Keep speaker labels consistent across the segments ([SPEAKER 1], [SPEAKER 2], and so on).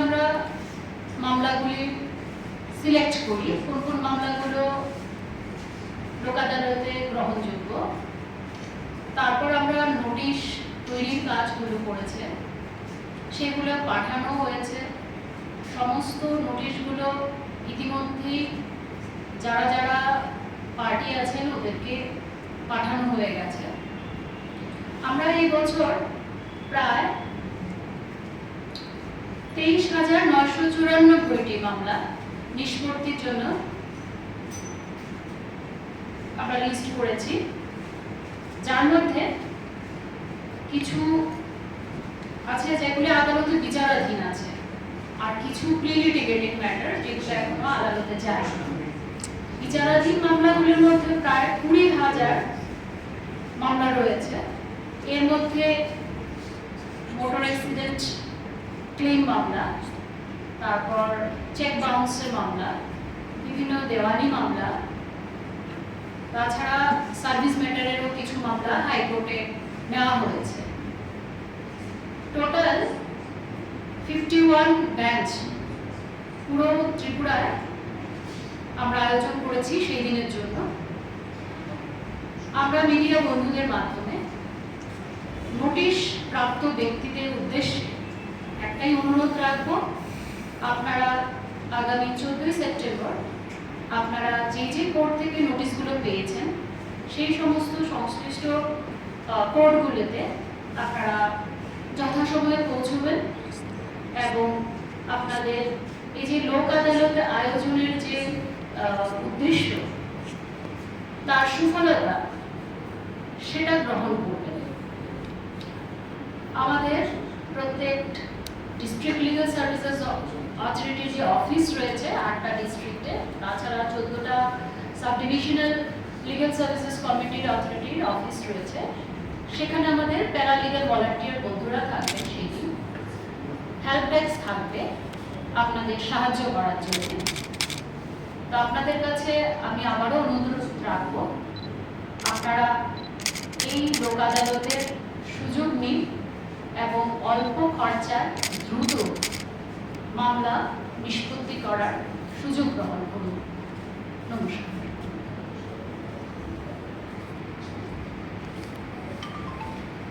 [SPEAKER 1] আমরা মামলাগুলি সিলেক্ট করি। কোন কোন মামলাগুলো লোক আদালতে গ্রহণযোগ্য। তারপর আমরা নোটিশ তৈরির কাজগুলো করেছে। সেগুলো পাঠানো হয়েছে। সমস্ত নোটিশগুলো ইতিমধ্যেই যারা যারা পার্টি আছেন, ওদেরকে পাঠানো হয়ে গেছে। আমরা এই বছর প্রায় তেইশ হাজার নয়শো চুরানব্বইটি মামলা নিষ্পত্তির জন্য আমরা লিস্ট করেছি। যার মধ্যে কিছু আছে যেগুলি আদালতে বিচারাধীন আছে, আর কিছু প্রি লিটিগেটিং ম্যাটার যেগুলো এখনও আদালতে যায় বিচারাধীন মামলাগুলির মধ্যে প্রায় কুড়ি হাজার মামলা রয়েছে। এর মধ্যে মোটর অ্যাক্সিডেন্ট ক্লেম মামলা, তারপর চেক বাউন্সের মামলা, বিভিন্ন দেওয়ানি মামলা, তাছাড়া সার্ভিস ম্যাটারেরও কিছু মামলা হাইকোর্টে নেওয়া হয়েছে। টোটাল ফিফটি ওয়ান পুরো ত্রিপুরায় আমরা আয়োজন করেছি সেই দিনের জন্য। আমরা মিডিয়া বন্ধুদের মাধ্যমে নোটিশ প্রাপ্ত ব্যক্তিদের উদ্দেশ্যে একটাই অনুরোধ রাখব। আপনারা আগামী চোদ্দই সেপ্টেম্বর আপনারা যে যে কোর্ট থেকে নোটিশগুলো পেয়েছেন, সেই সমস্ত সংশ্লিষ্ট কোর্টগুলোতে আপনারা যথাসময়ে পৌঁছবেন এবং আপনাদের এই যে লোক আদালত আয়োজনের যে উদ্দেশ্য, তার সুফলতা সেটা গ্রহণ করবেন। আমাদের প্রত্যেক ডিস্ট্রিক্ট লিগাল সার্ভিসেস অথরিটির যে অফিস রয়েছে আটটা ডিস্ট্রিক্টে তাছাড়া চোদ্দটা সাব ডিভিশনাল লিগাল সার্ভিসেস কমিটির অথরিটির অফিস রয়েছে। সেখানে আমাদের প্যারালিগাল ভলান্টিয়ার বন্ধুরা থাকবেন সেই দিন হেল্প ডেস্ক থাকবে, আপনাদের সাহায্য করার জন্য। তো আপনাদের কাছে আমি আবারও অনুরোধ রাখব, আপনারা এই লোক আদালতের সুযোগ নিন। এবং অল্প খরচায় দ্রুত মামলা নিষ্পত্তি করার সুযোগ গ্রহণ করুন। নমস্কার।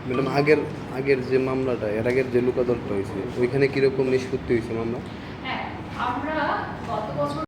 [SPEAKER 2] ম্যাডাম আগের আগের যে মামলাটা এর আগের যে লোকাদলটা হয়েছে ওইখানে কীরকম নিষ্পত্তি হয়েছে মামলা?